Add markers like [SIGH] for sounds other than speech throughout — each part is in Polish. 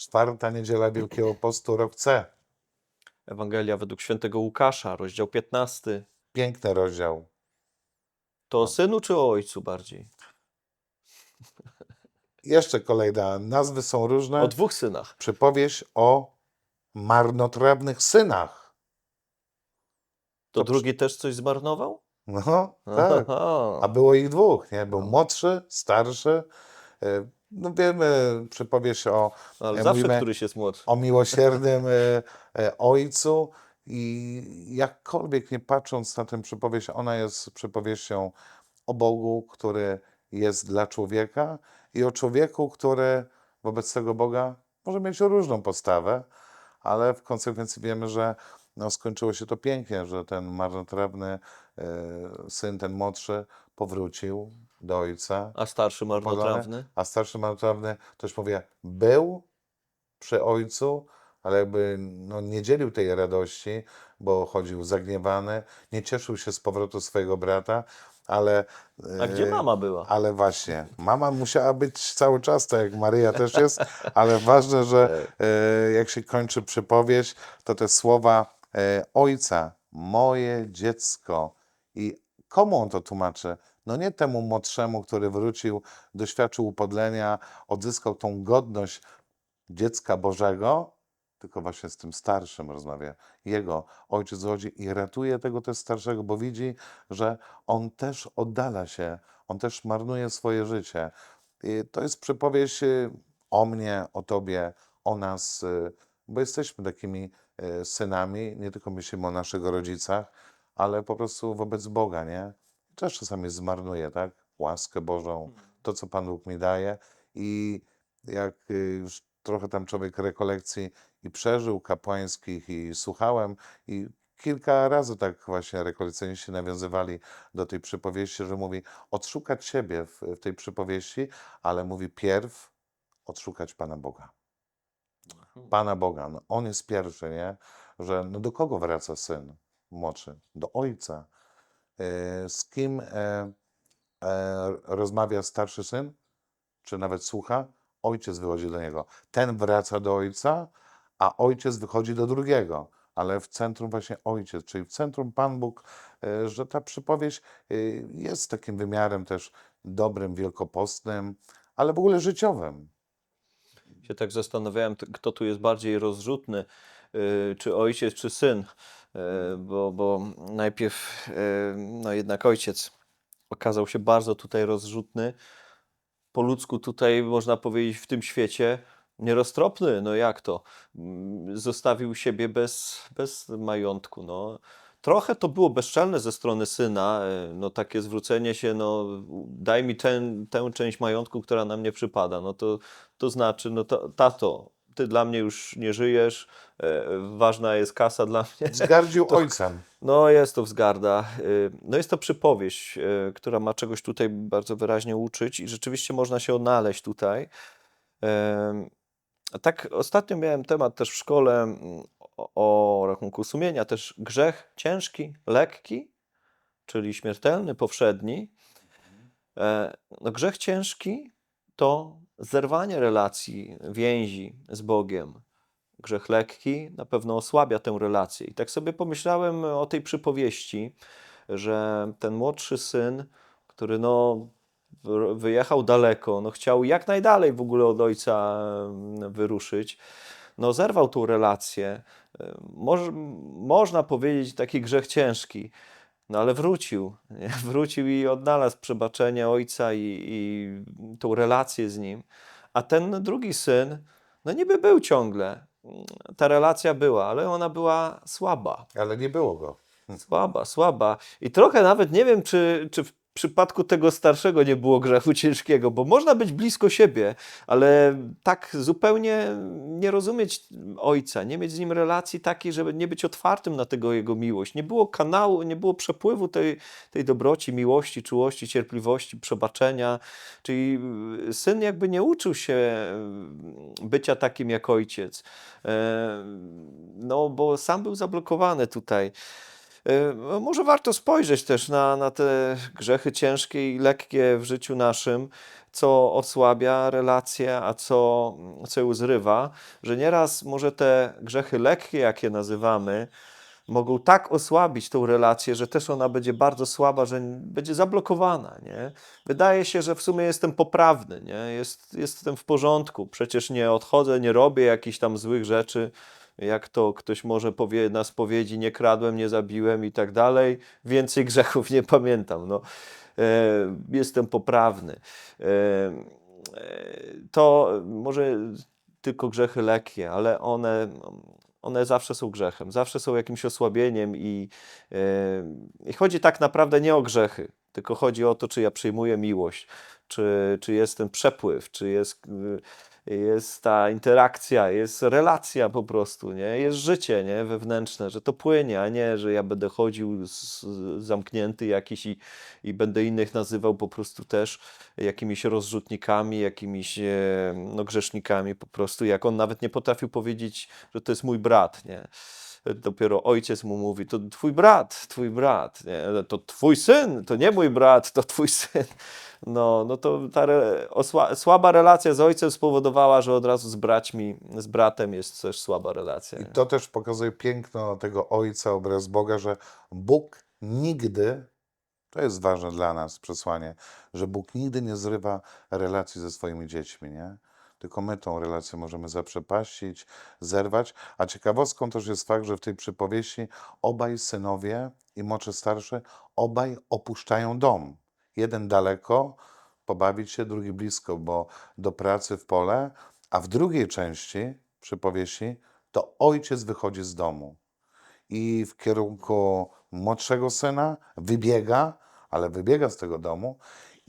Czwarta niedziela Wielkiego Postu, rok C. Ewangelia według świętego Łukasza, rozdział 15. Piękny rozdział. To o synu czy o ojcu bardziej? [LAUGHS] Jeszcze kolejna. Nazwy są różne. O dwóch synach. Przypowieść o marnotrawnych synach. To To drugi też coś zmarnował? No, tak. Aha. A było ich dwóch, nie? No. Był młodszy, starszy. E, No wiemy, przypowieść o, Ale jak zawsze mówimy- któryś jest młodszy. o miłosiernym e, e, ojcu i jakkolwiek nie patrząc na tę przypowieść, ona jest przypowieścią o Bogu, który jest dla człowieka i o człowieku, który wobec tego Boga może mieć różną postawę, ale w konsekwencji wiemy, że no, skończyło się to pięknie, że ten marnotrawny e, syn, ten młodszy, powrócił do ojca. A starszy marnotrawny? A starszy marnotrawny, też mówię, był przy ojcu, ale jakby no, nie dzielił tej radości, bo chodził zagniewany, nie cieszył się z powrotu swojego brata, ale... A gdzie e, mama była? Ale właśnie, mama musiała być cały czas, tak jak Maryja też jest, ale ważne, że [LAUGHS] e, jak się kończy przypowieść, to te słowa ojca, moje dziecko. I komu on to tłumaczy? No nie temu młodszemu, który wrócił, doświadczył upodlenia, odzyskał tą godność dziecka Bożego, tylko właśnie z tym starszym rozmawia. Jego ojciec chodzi i ratuje tego też starszego, bo widzi, że on też oddala się, on też marnuje swoje życie. I to jest przypowieść y, o mnie, o tobie, o nas, y, bo jesteśmy takimi synami, nie tylko myślimy o naszych rodzicach, ale po prostu wobec Boga, nie? Też czasami zmarnuję, tak? Łaskę Bożą, to, co Pan Bóg mi daje. I jak y, już trochę tam człowiek rekolekcji i przeżył kapłańskich i słuchałem i kilka razy tak właśnie rekolekcjoniści nawiązywali do tej przypowieści, że mówi odszukać siebie w, w tej przypowieści, ale mówi pierw odszukać Pana Boga. Pana Boga. No, on jest pierwszy, nie? Że no do kogo wraca syn młodszy? Do ojca. E, Z kim e, e, rozmawia starszy syn? Czy nawet słucha? Ojciec wychodzi do niego. Ten wraca do ojca, a ojciec wychodzi do drugiego. Ale w centrum właśnie ojciec, czyli w centrum Pan Bóg, e, że ta przypowieść e, jest takim wymiarem też dobrym, wielkopostnym, ale w ogóle życiowym. Się tak zastanawiałem, kto tu jest bardziej rozrzutny, y, czy ojciec, czy syn, Y, bo, bo najpierw y, no jednak ojciec okazał się bardzo tutaj rozrzutny. Po ludzku tutaj można powiedzieć w tym świecie nieroztropny, no jak to? Mm, Zostawił siebie bez, bez majątku, no. Trochę to było bezczelne ze strony syna, y, no takie zwrócenie się, no daj mi ten, tę część majątku, która nam nie przypada, no to, to znaczy, no to, tato, ty dla mnie już nie żyjesz, e, ważna jest kasa dla mnie. Zgardził [LAUGHS] ojcem. No jest to wzgarda. Y, No jest to przypowieść, która ma czegoś tutaj bardzo wyraźnie uczyć i rzeczywiście można się odnaleźć tutaj. Tak, ostatnio miałem temat też w szkole mm, o, rachunku sumienia, też grzech ciężki, lekki, czyli śmiertelny, powszedni. E, No grzech ciężki to zerwanie relacji, więzi z Bogiem. Grzech lekki na pewno osłabia tę relację. I tak sobie pomyślałem o tej przypowieści, że ten młodszy syn, który no wy- wyjechał daleko, no chciał jak najdalej w ogóle od ojca wyruszyć, no zerwał tą relację. E, Moż, można powiedzieć taki grzech ciężki. No ale wrócił, [LAUGHS] wrócił i odnalazł przebaczenie ojca i, i tą relację z nim. A ten drugi syn, no niby był ciągle. Ta relacja była, ale ona była słaba. Ale nie było go. Słaba, słaba. I trochę nawet nie wiem, czy, czy w przypadku tego starszego nie było grzechu ciężkiego, bo można być blisko siebie, ale tak zupełnie nie rozumieć ojca, nie mieć z nim relacji takiej, żeby nie być otwartym na tego jego miłość. Nie było kanału, nie było przepływu tej, tej dobroci, miłości, czułości, cierpliwości, przebaczenia. Czyli y, syn jakby nie uczył się y, bycia takim jak ojciec. E, No, bo sam był zablokowany tutaj. E, no, Może warto spojrzeć też na, na te grzechy ciężkie i lekkie w życiu naszym, co osłabia relacje, a co, co ją zrywa, że nieraz może te grzechy lekkie, jak je nazywamy, mogą tak osłabić tą relację, że też ona będzie bardzo słaba, że będzie zablokowana. Nie? Wydaje się, że w sumie jestem poprawny, nie? Jest, jestem w porządku, przecież nie odchodzę, nie robię jakichś tam złych rzeczy, jak to ktoś może powie na spowiedzi, nie kradłem, nie zabiłem i tak dalej, więcej grzechów nie pamiętam. No, e, jestem poprawny. E, e, to może tylko grzechy lekkie, ale one, one zawsze są grzechem, zawsze są jakimś osłabieniem i, e, i chodzi tak naprawdę nie o grzechy, tylko chodzi o to, czy ja przyjmuję miłość, czy, czy jest ten przepływ, czy jest, y, jest ta interakcja, jest relacja po prostu, nie? jest życie nie? wewnętrzne, że to płynie, a nie, że ja będę chodził z, zamknięty jakiś i, i będę innych nazywał po prostu też jakimiś rozrzutnikami, jakimiś e, no, grzesznikami po prostu, jak on nawet nie potrafił powiedzieć, że to jest mój brat, nie? Dopiero ojciec mu mówi, to twój brat, twój brat, nie? to twój syn, to nie mój brat, to twój syn. No, no to ta re, osła, słaba relacja z ojcem spowodowała, że od razu z braćmi, z bratem jest też słaba relacja. I to też pokazuje piękno tego Ojca, obraz Boga, że Bóg nigdy, to jest ważne dla nas przesłanie, że Bóg nigdy nie zrywa relacji ze swoimi dziećmi, nie? Tylko my tą relację możemy zaprzepaścić, zerwać. A ciekawostką też jest fakt, że w tej przypowieści obaj synowie i mocze starsze, obaj opuszczają dom. Jeden daleko, pobawić się, drugi blisko, bo do pracy w pole, a w drugiej części przypowieści to ojciec wychodzi z domu i w kierunku młodszego syna wybiega, ale wybiega z tego domu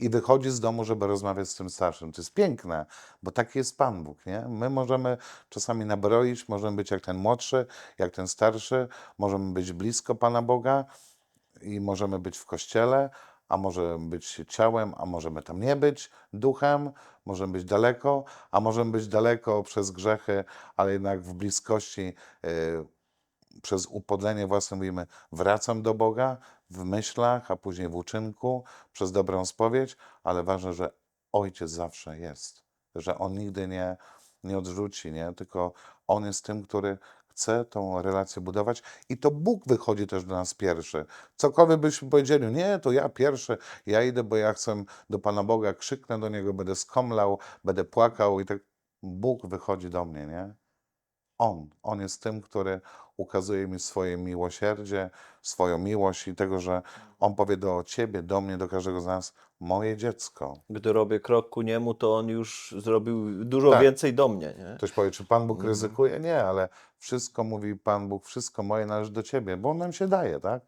i wychodzi z domu, żeby rozmawiać z tym starszym. To jest piękne, bo taki jest Pan Bóg, nie? My możemy czasami nabroić, możemy być jak ten młodszy, jak ten starszy, możemy być blisko Pana Boga i możemy być w kościele, a możemy być ciałem, a możemy tam nie być duchem, możemy być daleko, a możemy być daleko przez grzechy, ale jednak w bliskości y, przez upodlenie własne mówimy, wracam do Boga w myślach, a później w uczynku, przez dobrą spowiedź, ale ważne, że Ojciec zawsze jest, że On nigdy nie, nie odrzuci, nie? tylko On jest tym, który chce tą relację budować i to Bóg wychodzi też do nas pierwszy. Cokolwiek byśmy powiedzieli, nie, to ja pierwszy, ja idę, bo ja chcę do Pana Boga, krzyknę do Niego, będę skomlał, będę płakał i tak Bóg wychodzi do mnie, nie? On, On jest tym, który ukazuje mi swoje miłosierdzie, swoją miłość i tego, że On powie do Ciebie, do mnie, do każdego z nas, moje dziecko. Gdy robię krok ku niemu, to on już zrobił dużo Tak. więcej do mnie. Nie? Ktoś powie, czy Pan Bóg Mhm. ryzykuje? Nie, ale wszystko mówi Pan Bóg, wszystko moje należy do Ciebie, bo On nam się daje, tak?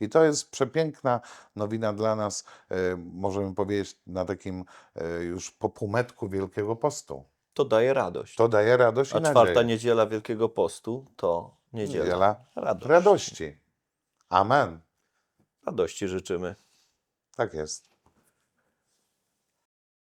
I to jest przepiękna nowina dla nas, e, możemy powiedzieć, na takim e, już po półmetku Wielkiego Postu. To daje radość. To daje radość i A czwarta nadzieję. niedziela Wielkiego Postu to niedziela, Niedziela radości. radości. Amen. Radości życzymy. Tak jest.